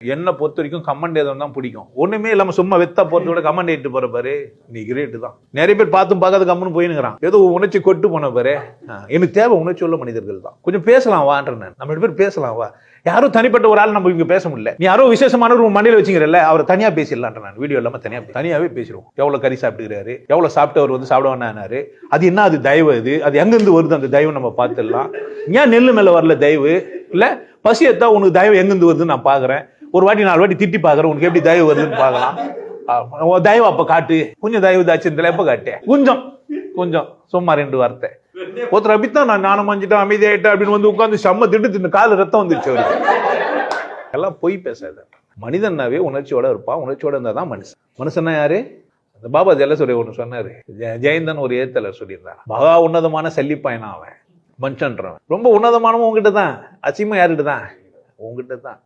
என்னை பொறுத்த வரைக்கும் கமெண்ட் எதுவும் தான் பிடிக்கும். ஒண்ணுமே இல்லாம சும்மா வெத்த போறது விட கமெண்ட் ஏட்டு போற பாரு. நீ கிரேட்டு தான். நிறைய பேர் பார்த்தும் பார்க்காத கம்முன்னு போயினுங்கிறான் ஏதோ உணர்ச்சி கொட்டு போன பாரு. எனக்கு தேவை உணர்ச்சி உள்ள மனிதர்கள் தான். கொஞ்சம் பேசலாம் வான்ற நம்ம ரெண்டு பேர் பேசலாம் வா. யாரும் தனிப்பட்ட ஒரு ஆள் நம்ம இங்க பேச முடியல. நீ யாரோ விசேஷமான ஒரு மண்ணில வச்சுக்கிறல்ல அவரை தனியா பேசிடலான்ற நான். வீடியோ இல்லாம தனியா தனியாவே பேசிடுவோம். எவ்வளவு கறி சாப்பிட்டுக்கிறாரு எவ்வளவு சாப்பிட்டவர் வந்து சாப்பிட வேணாரு அது என்ன அது தயவு அது? அது எங்கிருந்து வருது அந்த தயவு நம்ம பார்த்துடலாம். ஏன் நெல்லு மேல வரல தயவு? இல்ல பசி எடுத்தா உனக்கு தயவு எங்கிருந்து வருதுன்னு நான் பாக்குறேன் ஒரு வாட்டி நாலு வாட்டி திட்டி பாக்குறேன் உனக்கு எப்படி தயவு வருதுன்னு பார்க்கலாம். தயவு அப்ப காட்டு. கொஞ்சம் தயவு தாச்சு இந்த எப்ப காட்டு? கொஞ்சம். கொஞ்சம். சும்மா ரெண்டு வார்த்தை. ஒருத்தர் அப்படித்தான் நான் நானும் மஞ்சிட்டேன் அமைதியாயிட்டேன் அப்படின்னு வந்து உட்காந்து செம்ம திட்டு தின்னு கால ரத்தம் வந்துருச்சு அவருக்கு. எல்லாம் பொய் பேசாத. மனிதன்னாவே உணர்ச்சியோட இருப்பான் உணர்ச்சியோட இருந்தா தான் மனுஷன். மனுஷன்னா யாரு? அந்த பாபா ஜெல்லசுரி ஒன்று சொன்னாரு. ஜெயந்தன் ஒரு ஏத்தலர் சொல்லியிருந்தார் பகா உன்னதமான சல்லிப்பாயனா அவன். மனுஷன்றவன். ரொம்ப உன்னதமானவன் உங்ககிட்ட தான் அசிமா யாருகிட்ட தான் உங்ககிட்ட தான்